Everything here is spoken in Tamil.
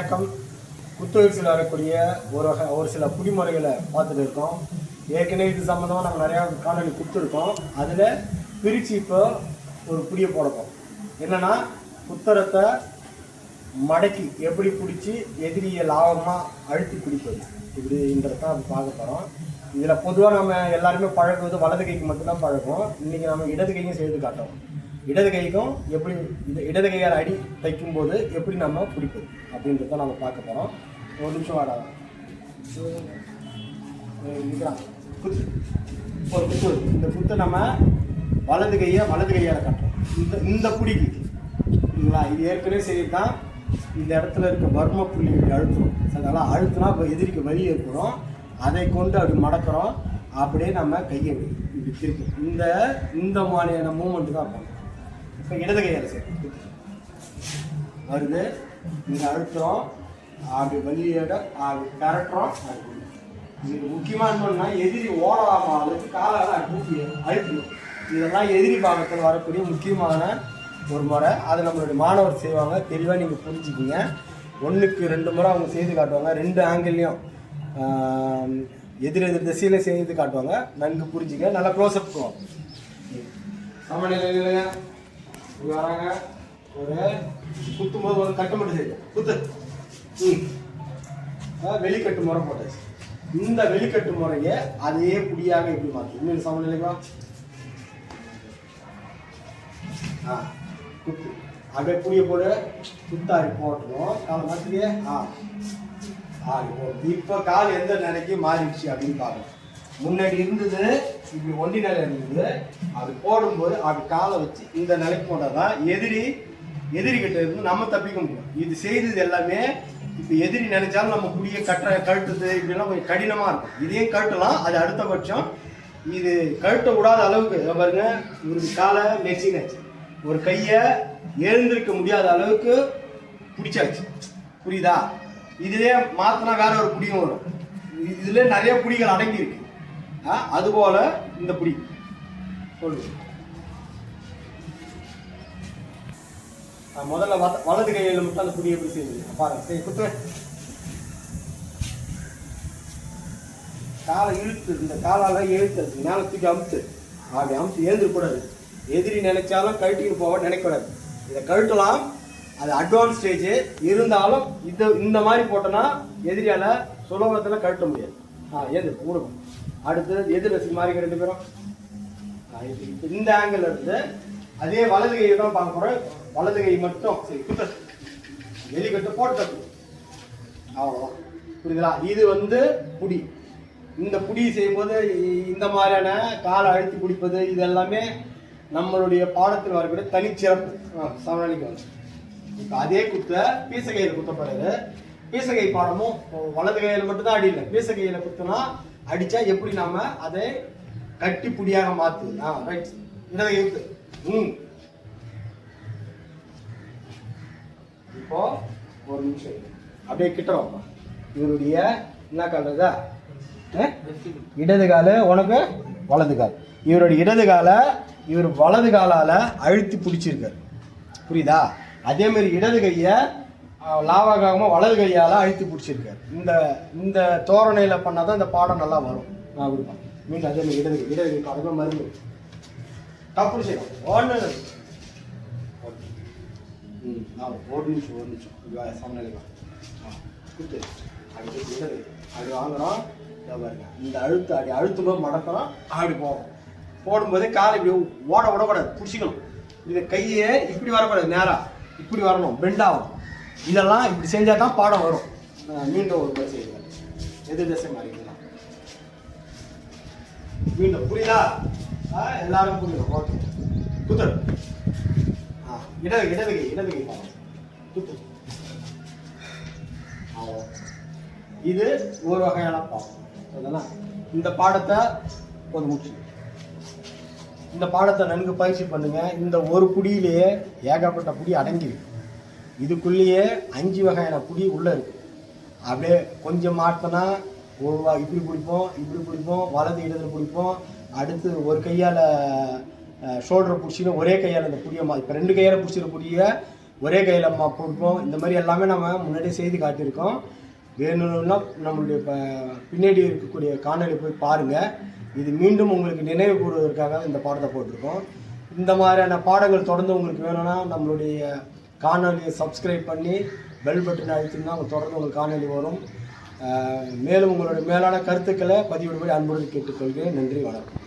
வணக்கம். குத்தொழிற்சியில் வரக்கூடிய ஒரு வகை ஒரு சில குடிமுறைகளை பார்த்துட்டு இருக்கோம். ஏற்கனவே இது சம்மந்தமாக நம்ம நிறையா காணொலி கொடுத்துருக்கோம். அதில் பிரித்து இப்போ ஒரு புடிய போடப்போம் என்னன்னா புத்தரத்தை மடக்கி எப்படி பிடிச்சி எதிரியை லாபமாக அழுத்தி பிடிப்பது இப்படின்றத தான் பார்க்க போகிறோம் இதில் பொதுவாக நம்ம எல்லாருமே பழகுவது வலது கைக்கு மட்டும்தான் பழகும் இன்றைக்கி நம்ம இடது கையும் செய்து காட்டுறோம். இடது கைக்கும் எப்படி இது இடது கையால் அடி தைக்கும்போது எப்படி நம்ம பிடிப்பது அப்படின்றத நம்ம பார்க்க போகிறோம் ஒரு நிமிஷம் வாடா. குத்து. ஒரு குத்து. இந்த குத்தை நம்ம வலது கையை வலது கையால் கட்டுறோம். இந்த இந்த பிடிக்கு. சரிங்களா இது ஏற்கனவே சரி தான் இந்த இடத்துல இருக்க வர்ம புள்ளி இப்படி அழுத்தணும் அதனால் அழுத்தினா இப்போ எதிரிக்கு வழி ஏற்படும். அதை கொண்டு அப்படி மடக்கிறோம். அப்படியே நம்ம கையை இப்படி திருப்பி. இந்த இந்த மாதிரியான மூமெண்ட்டு தான் பண்ணுறோம் இப்போ இடது கையால் சரி வருது. இங்கே அழுத்தம் அப்படி வலியோட அப்படி கரட்டுறோம். அப்படி இது முக்கியமாக என்னன்னா எதிரி ஓடலாம் அளவுக்கு காலால் அழுத்தி அழுத்தணும் இதெல்லாம் எதிரி பாகத்தில் வரக்கூடிய முக்கியமான ஒரு முறை. அதை நம்மளுடைய மாணவர் செய்வாங்க. தெளிவாக நீங்கள் புரிஞ்சுக்கிங்க. ஒன்றுக்கு ரெண்டு முறை அவங்க செய்து காட்டுவாங்க. ரெண்டு ஆங்கிள்லையும் எதிர் எதிர் திசையில் செய்து காட்டுவாங்க. நன்கு புரிஞ்சுக்க. நல்லா க்ளோஸ்அப் போவோம். சமநிலையில் வராங்க ஒரு குத்தும் போது ஒரு கட்டு மட்டும் செய்ய குத்து. ம். வெளிக்கட்டு முறை போட்டாச்சு. இந்த வெளிக்கட்டு முறையை அதே புடியாக எப்படி மாற்றி இன்னொரு சமநிலைவா ஆ குத்து. அப்படியே புளிய போடு. குத்தாரி போட்டுரும். காலை மாற்றியே ஆ. ஆ இப்போ இப்போ கால் எந்த நிலைக்கு மாறிடுச்சு அப்படின்னு பார்க்கணும். முன்னாடி இருந்தது இப்படி ஒண்டி நிலை இருந்தது. அது போடும்போது அது காலை வச்சு இந்த நிலைக்கு போட்டால் தான் எதிரி எதிரிகிட்ட இருந்து நம்ம தப்பிக்க முடியும். இது செய்தது எல்லாமே இப்போ எதிரி நினைச்சாலும் நம்ம குடிய கட்டுற கழுத்துது இப்படிலாம் கொஞ்சம் கடினமாக இருக்கும். இதையும் கட்டலாம் அது அடுத்த பட்சம். இது கழட்ட விடாத அளவுக்கு பாருங்க ஒரு காலை நெச்சினாச்சு ஒரு கையை எழுந்திருக்க முடியாத அளவுக்கு பிடிச்சாச்சு. புரியுதா? இதுலேயே மாத்தினா வேற ஒரு பிடியும் வரும். இதுல நிறைய புடிகள் அடங்கியிருக்கு. அதுபோல இந்த புடி. சொல்லு. முதல்ல வத- வலது கையில் மட்டும் அந்த புடியை எப்படி செய்யுது பாருங்க சரி குத்து. காலை இழுத்து இந்த காலால் இழுத்து மேலே தூக்கி அமுத்து. அப்படி அமுத்து எழுந்திருக்கூடாது எதிரி நினைச்சாலும் கழட்டிட்டு போக நினைக்கக்கூடாது. இதை கழட்டலாம். அது அட்வான்ஸ் ஸ்டேஜ் இருந்தாலும் இது இந்த மாதிரி போட்டோன்னா எதிரியால் சுலபத்தில் கழட்ட முடியாது. ஆ எது விடுங்க அடுத்தது எதிர் ரசி மாறிக்க ரெண்டு பேரும். இந்த ஆங்கிள் இருந்து அதே வலது கையை தான் பார்க்க போறோம். வலது கை மட்டும் சரி குத்த. வெளிக்கட்டு போட்டு தப்பு அவ்வளோதான் புரியுதுங்களா? இது வந்து புடி. இந்த புடி செய்யும்போது இந்த மாதிரியான காலை அழுத்தி பிடிப்பது இது எல்லாமே நம்மளுடைய பாடத்தில் வரக்கூடிய தனிச்சிறப்பு. சமநிலைக்கு வந்து இப்போ அதே குத்த பீசகையில் குத்தப்படுது. பீசகை பாடமும் வலது கையில் மட்டும்தான் அடியில் பீசகையில் குத்துனா அடிச்சா எப்படி நாம அதை கட்டி புடியாக ஆ ரைட் இடது எழுத்து. ம். இப்போ ஒரு நிமிஷம் அப்படியே கிட்ட வாப்பா. இவருடைய என்ன கால்றதா இடது கால உனக்கு வலது கால். இவருடைய இடது காலை இவர் வலது காலால் அழுத்தி பிடிச்சிருக்காரு. புரியுதா? அதே மாதிரி இடது கையை லாவாகாம வலது கையால் அழுத்து பிடிச்சிருக்காரு. இந்த இந்த தோரணையில் பண்ணால் தான் இந்த பாடம் நல்லா வரும். நான் கொடுப்பேன். மீண்டும் அதே மாதிரி இடது இடது பாடமே மருந்து. தப்பு செய்யணும் ஒன்று ம் ஒரு நிமிஷம் ஒரு நிமிஷம். இது ஆ, குத்து. அப்படி இடது அப்படி வாங்குகிறோம் பாருங்க. இந்த அழுத்து அப்படி அழுத்தும் போது மடக்கிறோம். அப்படி போகும். போடும்போதே காலை இப்படி ஓட விடக்கூடாது பிடிச்சிக்கணும். இந்த கையே இப்படி வரக்கூடாது நேராக இப்படி வரணும். பெண்ட் ஆகும் இதெல்லாம் இப்படி செஞ்சால் தான் பாடம் வரும். மீண்டும் ஒரு முறை செய்யுங்க. எதிர் திசை மாறிக்கலாம் மீண்டும் புரியுதா? எல்லாரும் புரியும் ஓகே. குத்துரு ஆ, இடது இடது கை இடது கை குத்து. இது ஒரு வகையான பாடம். அதெல்லாம் இந்த பாடத்தை கொஞ்சம் முடிச்சு. இந்த பாடத்தை நன்கு பயிற்சி பண்ணுங்க. இந்த ஒரு புடியிலேயே ஏகப்பட்ட புடி அடங்கியிருக்கு. இதுக்குள்ளேயே அஞ்சு வகையான குடி உள்ளே இருக்கு. அப்படியே கொஞ்சம் மாட்டினா ஒரு வா- இப்படி பிடிப்போம் இப்படி பிடிப்போம் வலது இடத்துல பிடிப்போம் அடுத்து ஒரு கையால் ஷோல்டரை பிடிச்சின்னு ஒரே கையால் அந்த புடியை மா இப்போ ரெண்டு கையால் பிடிச்சிருக்க புடிய ஒரே கையில் அம்மா பிடிப்போம். இந்த மாதிரி எல்லாமே நம்ம முன்னாடியே செய்து காட்டியிருக்கோம். வேணும்னா நம்மளுடைய இப்போ பின்னாடி இருக்கக்கூடிய காணொலி போய் பாருங்கள் இது மீண்டும் உங்களுக்கு நினைவு கூறுவதற்காக இந்த பாடத்தை போட்டிருக்கோம். இந்த மாதிரியான பாடங்கள் தொடர்ந்து உங்களுக்கு வேணும்னா நம்மளுடைய காணொலியை சப்ஸ்கிரைப் பண்ணி பெல் பட்டன் அழுத்திங்கன்னா அவங்க தொடர்ந்து உங்களுக்கு காணொலி வரும். மேலும் உங்களுடைய மேலான கருத்துக்களை பதிவிடுபடி அன்புடன் கேட்டுக்கொள்கிறேன். நன்றி வணக்கம்.